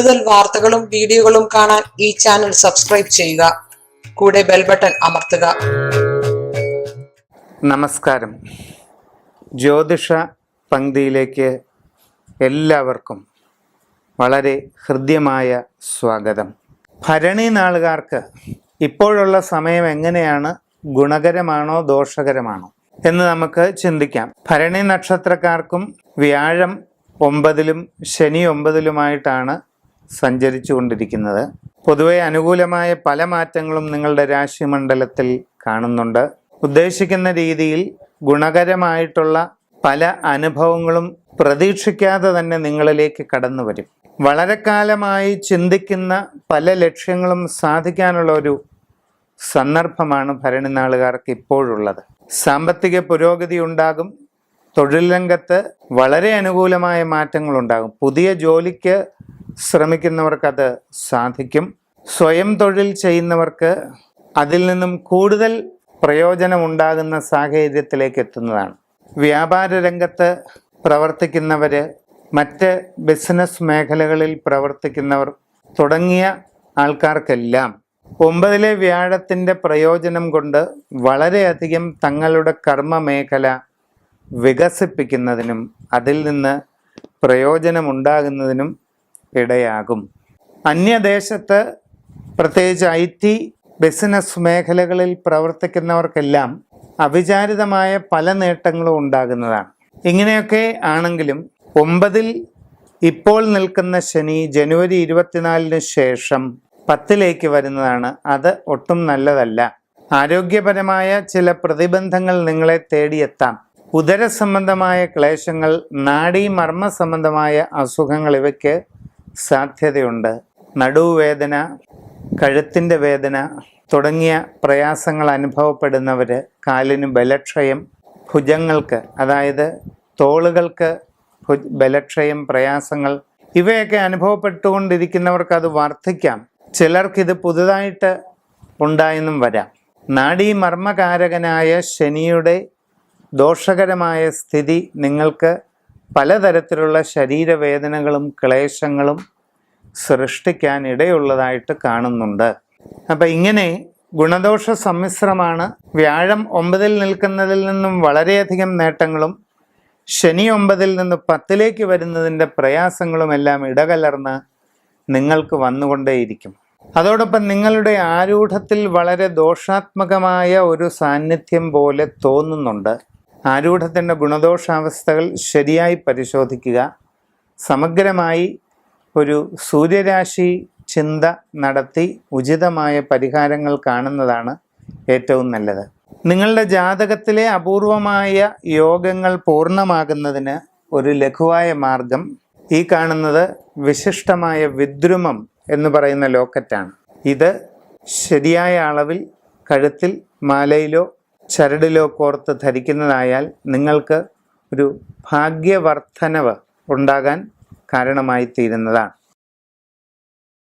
കൂടുതൽ വാർത്തകളും വീഡിയോകളും കാണാൻ ഈ ചാനൽ സബ്സ്ക്രൈബ് ചെയ്യുക. കൂടെ ബെൽ ബട്ടൺ അമർത്തുക. നമസ്കാരം. ജ്യോതിഷ പങ്ക്തിയിലേക്ക് എല്ലാവർക്കും വളരെ ഹൃദ്യമായ സ്വാഗതം. ഭരണി നാളുകാർക്ക് ഇപ്പോഴുള്ള സമയം എങ്ങനെയാണ്? ഗുണകരമാണോ? ദോഷകരമാണോ? എന്ന് നമുക്ക് ചിന്തിക്കാം. ഭരണി നക്ഷത്രക്കാർക്കും വ്യാഴം ഒമ്പതിലും ശനി ഒമ്പതിലുമായിട്ടാണ് സഞ്ചരിച്ചു കൊണ്ടിരിക്കുന്നത് പൊതുവെ അനുകൂലമായ പല മാറ്റങ്ങളും നിങ്ങളുടെ രാശിമണ്ഡലത്തിൽ കാണുന്നുണ്ട്. ഉദ്ദേശിക്കുന്ന രീതിയിൽ ഗുണകരമായിട്ടുള്ള പല അനുഭവങ്ങളും പ്രതീക്ഷിക്കാതെ തന്നെ നിങ്ങളിലേക്ക് കടന്നു വരും വളരെ കാലമായി ചിന്തിക്കുന്ന പല ലക്ഷ്യങ്ങളും സാധിക്കാനുള്ള ഒരു സന്ദർഭമാണ് ഭരണിനാളുകാർക്ക് ഇപ്പോഴുള്ളത്. സാമ്പത്തിക പുരോഗതി ഉണ്ടാകും. തൊഴിൽ രംഗത്ത് വളരെ അനുകൂലമായ മാറ്റങ്ങളുണ്ടാകും. പുതിയ ജോലിക്ക് ശ്രമിക്കുന്നവർക്കത് സാധിക്കും. സ്വയം തൊഴിൽ ചെയ്യുന്നവർക്ക് അതിൽ നിന്നും കൂടുതൽ പ്രയോജനമുണ്ടാകുന്ന സാഹചര്യത്തിലേക്ക് എത്തുന്നതാണ്. വ്യാപാര രംഗത്ത് പ്രവർത്തിക്കുന്നവർ മറ്റ് ബിസിനസ് മേഖലകളിൽ പ്രവർത്തിക്കുന്നവർ തുടങ്ങിയ ആൾക്കാർക്കെല്ലാം ഒമ്പതിലെ വ്യാഴത്തിന്റെ പ്രയോജനം കൊണ്ട് വളരെയധികം തങ്ങളുടെ കർമ്മ മേഖല വികസിപ്പിക്കുന്നതിനും അതിൽ നിന്ന് പ്രയോജനമുണ്ടാകുന്നതിനും ഇടയാകും. അന്യദേശത്ത് പ്രത്യേകിച്ച് ഐ ടി ബിസിനസ് മേഖലകളിൽ പ്രവർത്തിക്കുന്നവർക്കെല്ലാം അവിചാരിതമായ പല നേട്ടങ്ങളും ഉണ്ടാകുന്നതാണ്. ഇങ്ങനെയൊക്കെ ആണെങ്കിലും ഒമ്പതിൽ ഇപ്പോൾ നിൽക്കുന്ന ശനി ജനുവരി ഇരുപത്തിനാലിന് ശേഷം പത്തിലേക്ക് വരുന്നതാണ്. അത് ഒട്ടും നല്ലതല്ല. ആരോഗ്യപരമായ ചില പ്രതിബന്ധങ്ങൾ നിങ്ങളെ തേടിയെത്താം. ഉദര സംബന്ധമായ ക്ലേശങ്ങൾ നാഡീ മർമ്മ സംബന്ധമായ അസുഖങ്ങൾ ഇവയ്ക്ക് സാധ്യതയുണ്ട്. നടുവേദന കഴുത്തിന്റെ വേദന തുടങ്ങിയ പ്രയാസങ്ങൾ അനുഭവപ്പെടുന്നവർ കാലിന് ബലക്ഷയം ഭുജങ്ങൾക്ക് അതായത് തോളുകൾക്ക് ബലക്ഷയം പ്രയാസങ്ങൾ ഇവയൊക്കെ അനുഭവപ്പെട്ടുകൊണ്ടിരിക്കുന്നവർക്ക് അത് വർദ്ധിക്കാം. ചിലർക്കിത് പുതുതായിട്ട് ഉണ്ടായെന്നും വരാം. നാഡീമർമ്മകാരകനായ ശനിയുടെ ദോഷകരമായ സ്ഥിതി നിങ്ങൾക്ക് പലതരത്തിലുള്ള ശരീരവേദനകളും ക്ലേശങ്ങളും സൃഷ്ടിക്കാൻ ഇടയുള്ളതായിട്ട് കാണുന്നുണ്ട്. അപ്പം ഇങ്ങനെ ഗുണദോഷ സമ്മിശ്രമാണ്. വ്യാഴം ഒമ്പതിൽ നിൽക്കുന്നതിൽ നിന്നും വളരെയധികം നേട്ടങ്ങളും ശനി ഒമ്പതിൽ നിന്ന് പത്തിലേക്ക് വരുന്നതിന്റെ പ്രയാസങ്ങളുമെല്ലാം ഇടകലർന്ന് നിങ്ങൾക്ക് വന്നുകൊണ്ടേയിരിക്കും. അതോടൊപ്പം നിങ്ങളുടെ ആരൂഢത്തിൽ വളരെ ദോഷാത്മകമായ ഒരു സാന്നിധ്യം പോലെ തോന്നുന്നുണ്ട്. ആരൂഢത്തിന്റെ ഗുണദോഷാവസ്ഥകൾ ശരിയായി പരിശോധിക്കുക. സമഗ്രമായി ഒരു സൂര്യരാശി ചിന്ത നടത്തി ഉചിതമായ പരിഹാരങ്ങൾ കാണുന്നതാണ് ഏറ്റവും നല്ലത്. നിങ്ങളുടെ ജാതകത്തിലെ അപൂർവമായ യോഗങ്ങൾ പൂർണമാകുന്നതിന് ഒരു ലഘുവായ മാർഗം ഈ കാണുന്നത് വിശിഷ്ടമായ വിദ്രുമം എന്ന് പറയുന്ന ലോക്കറ്റാണ്. ഇത് ശരിയായ അളവിൽ കഴുത്തിൽ മാലയിലോ ചരടിലോ കോർത്ത് ധരിക്കുന്നതായാൽ നിങ്ങൾക്ക് ഒരു ഭാഗ്യവർദ്ധനവ് ഉണ്ടാകാൻ കാരണമായി തീരുന്നതാണ്